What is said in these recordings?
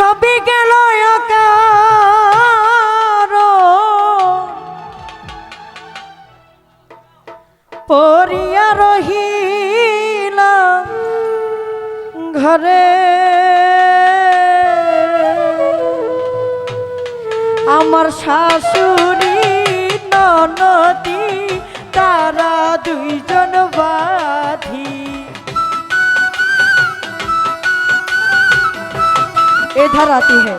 সবই গেল পরিয়া রহিলা ঘরে। আমার শাশুড়ি ননদি তারা দুইজন ধারাতি হে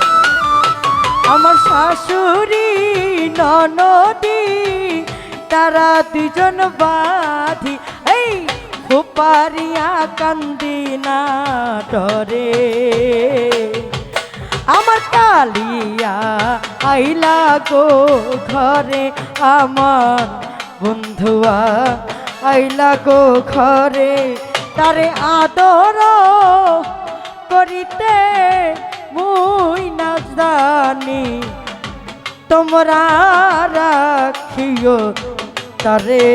আমার শাশুড়ি, ননদি, তারা দুজন বাধি। এই ফুপারিয়া কান্দিনা ডরে। আমার কালিয়া আইলা গো ঘরে, আমার বন্ধুয়া আইলা গো ঘরে। তারে আদর করিতে মুই না জানি তোমরা রাখিও তারে।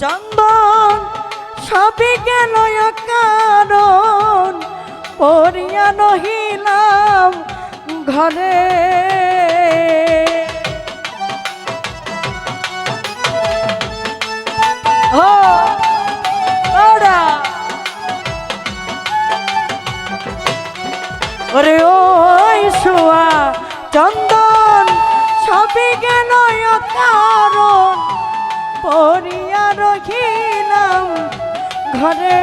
চন্দন সবই গেল কারণ পরিয়া নহিলাম ঘরে। ওরে। ওই শোয়া চন্দন সবই গেল কারণ পরিয়া রখিলাম ঘরে।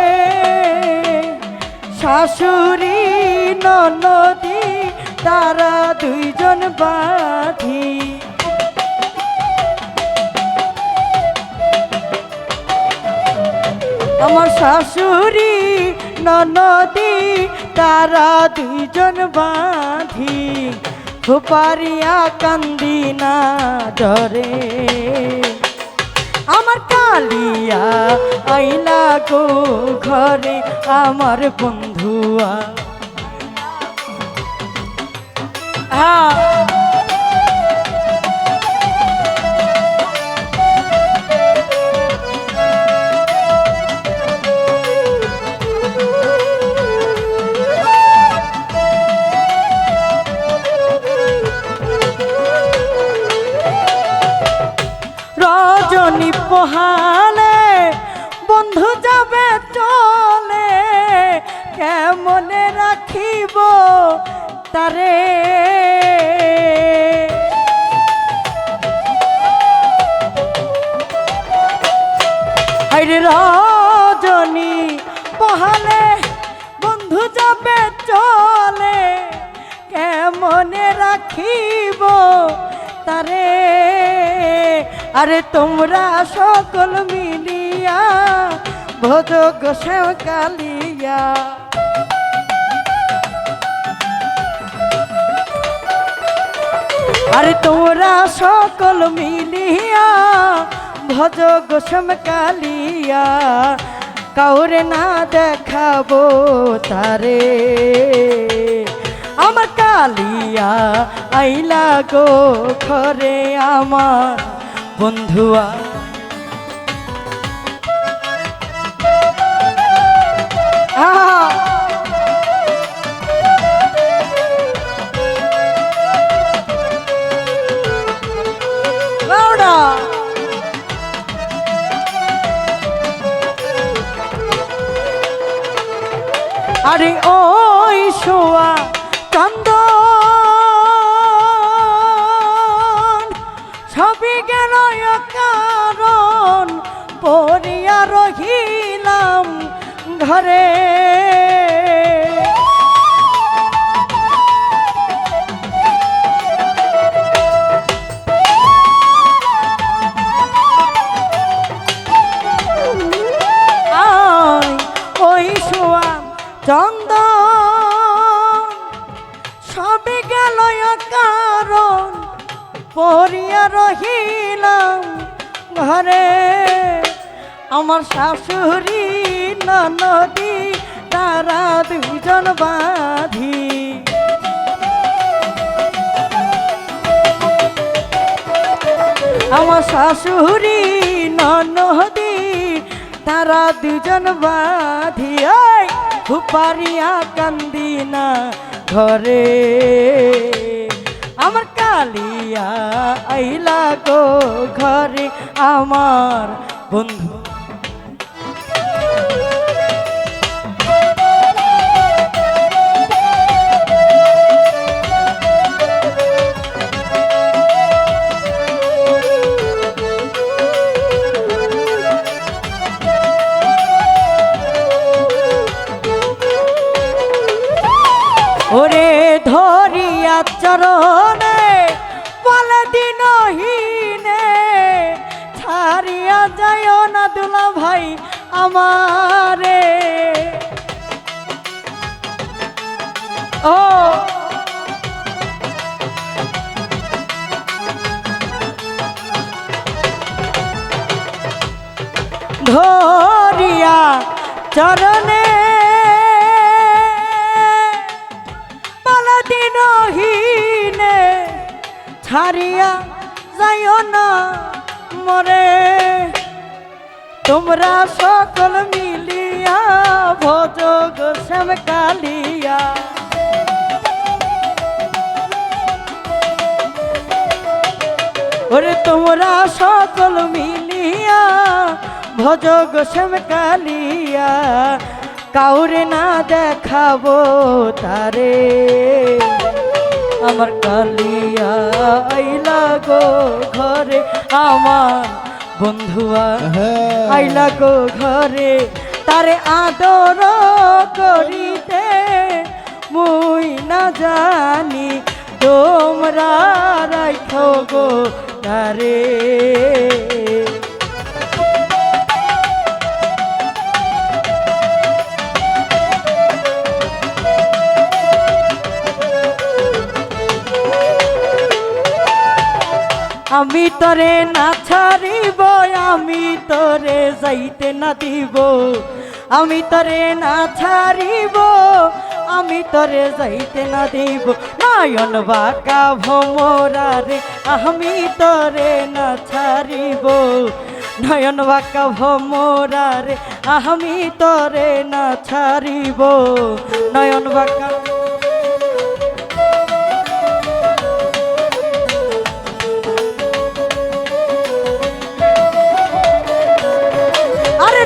শাশুড়ি, ননদি, তারা দুইজন বাধি। আমার শাশুড়ি, ননদি, তারা দুইজন বাঁধি। ফুপারিয়া কান্দিনা ডরে আমার কালিয়া আইলা গো ঘরে আমার বন্ধুয়া। হ্যাঁ। রজনী পোহালে বন্ধু যাবে চলে, কেমনে রাখিব তারে? রজনী পোহালে বন্ধু যাবে চলে, কেমনে রাখিব তারে? আরে তোমরা সকল মিলিয়া ভোজ গোসাও কালিয়া। আরে তোমরা সকল মিলিয়া ভজ গোসম কালিয়া, কাউরে না দেখাবো তারে। আমার কালিয়া আইলা গো ঘরে আমার। বন্ধুয়া কারণ পড়িয়া রহিলাম ঘরে। চন্দন সবে গেল কারণ পড়িয়া রহিলাম ঘরে। আমার শাশুড়ি, ননদি, তারা দুজন বাঁধি। আমার শাশুড়ি, ননদি, তারা দুজন বাঁধি। ওই হুপারিয়া কান্দিনা ঘরে। আমার কালিয়া আইলা গো ঘরে আমার বন্ধু। দুলা ভাই আমারে। ও। ধরিয়া চরণে পালাদিন হিনে ছাড়িয়া যাইও না মরে। তোমরা সকল মিলিয়া ভোজ গোসাম কালিয়া। ওরে তোমরা সকল মিলিয়া ভজ গোসম কালিয়া, কাউরে না দেখাবো তারে। আমার কালিয়া আইলা গো ঘরে, আমার বন্ধুয়া আইলা গো ঘরে তারে আদর করিতে মুই না জানি তোমরা রাখো গো তারে আমি তরে না ছাড়িব, আমি তরে যাইতে না দিব। আমি তরে না ছাড়িব, আমি তরে যাইতে না দিব। নয়ন বাঁকা ভমরারে আমি তরে না ছাড়িব। নয়ন বাঁকা ভমরারে আমি তরে না ছাড়িব। নয়ন বাঁকা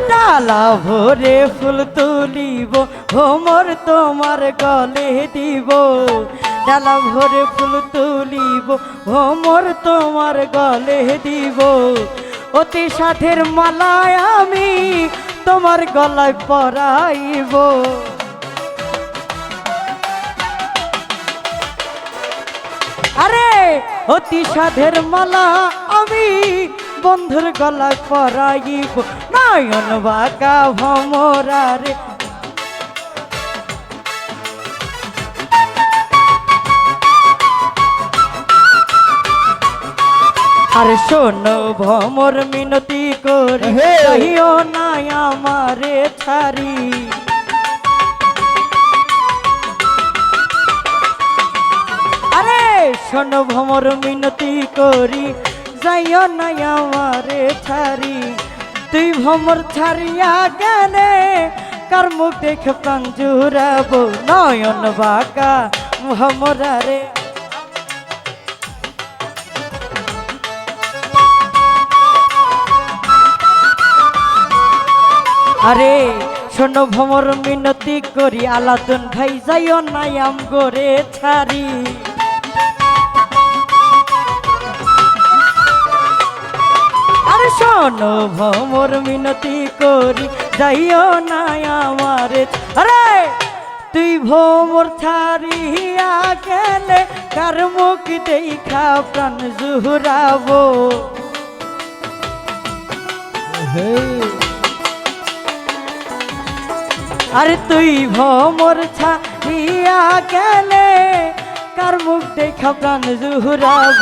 ডালা ভরে ফুল তুলিব ভোমর তোমার গলে দিব। ডালা ভরে ফুল তুলিব ভোমর তোমার গলে দিব। অতি সাথের মালায় আমি তোমার গলায় পরাইব। আরে, অতি সাধের মালা আমি বন্ধুর গলায় পরাইব। নয়ন বাঁকা ভমরারে আরে শোনো ভমর মিনতি করে। কহিও না আমারে ছাড়ি। আরে শোনো ভমর মিনতি করি যাইও না আমারে ছাড়ি। তুই ভমর ছাড়িয়া গেলে কার মুখ দেখে প্রাণ জুড়াবো নয়ন বাঁকা? ভমরারে আরে, শোনো ভমর মিনতি করি, আলাদন ভাই যাইও নাই আম গরে ছাড়ি। শোনো ভমর মিনতি করি যাইও নাই আমারে। আরে! তুই ভমর ছাড়িয়া গেলে কার মুখ দেখা প্রাণ জুহুরাবো আরে তুই ভমর ছাড়িয়া গেলে কার মুখ দেখা প্রাণ জুহুরাব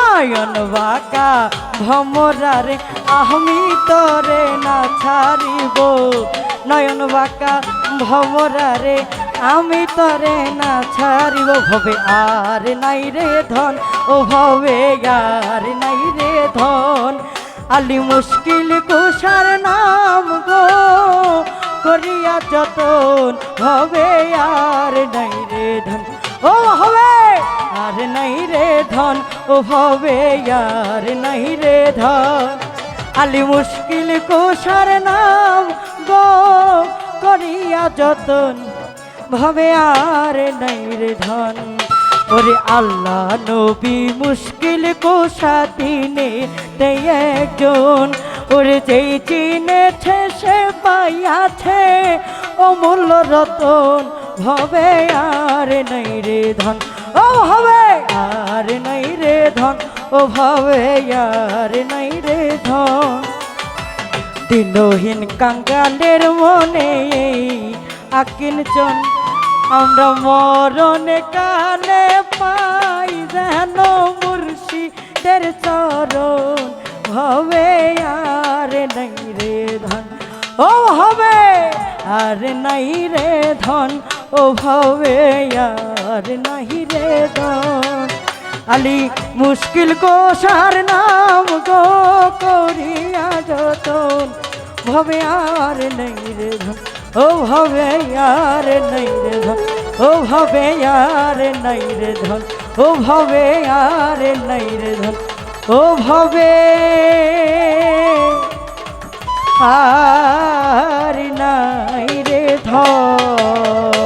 নয়ন বাঁকা ভমরারে আমি তরে না ছাড়িব। নয়ন বাঁকা ভমরারে আমি তরে না ছাড়িব। ভবে আর নাই রে ধন, ও ভবে আর নাই রে ধন। আলি মুশকিল কুষার নাম গো, করিয়া যতন হবে আর নাই রে ধন। ও হবে আর নাই রে ধন, ও হবে আর নাই রে ধন। আলি মুশকিল কুষার নাম গো করিয়া যতন, ভাবে আর নাই রে ধন। ওরে আল্লাহ নবী মুশকিল কোষা দিনে তে একজন, ওরে যেই চিনেছে সে পাইয়াছে, অমূল্য রতন, ভবে আর নাই রে ধন। হবে। আর নাই রে ধন, ও ভবে, আর নাই রে ধন। দিনহীন কাঙ্গালের মনে আকিনচন আমরা মরণে কালে পাই যেন মুর্শিদের চরণ। হবে আর নাই রে ধন, ও হবে। আর নাই রে ধন, ও হবে আর নাই আলি, মুশকিল কোষার নাম গো করিয়া যতন। ভবে আর নেই রে ও ভবে আর নেই রে ও ভবে আর নেই রে ধন, ও ভবে আর নেই রে ধন, ও ভবে আর নাই রে ধন।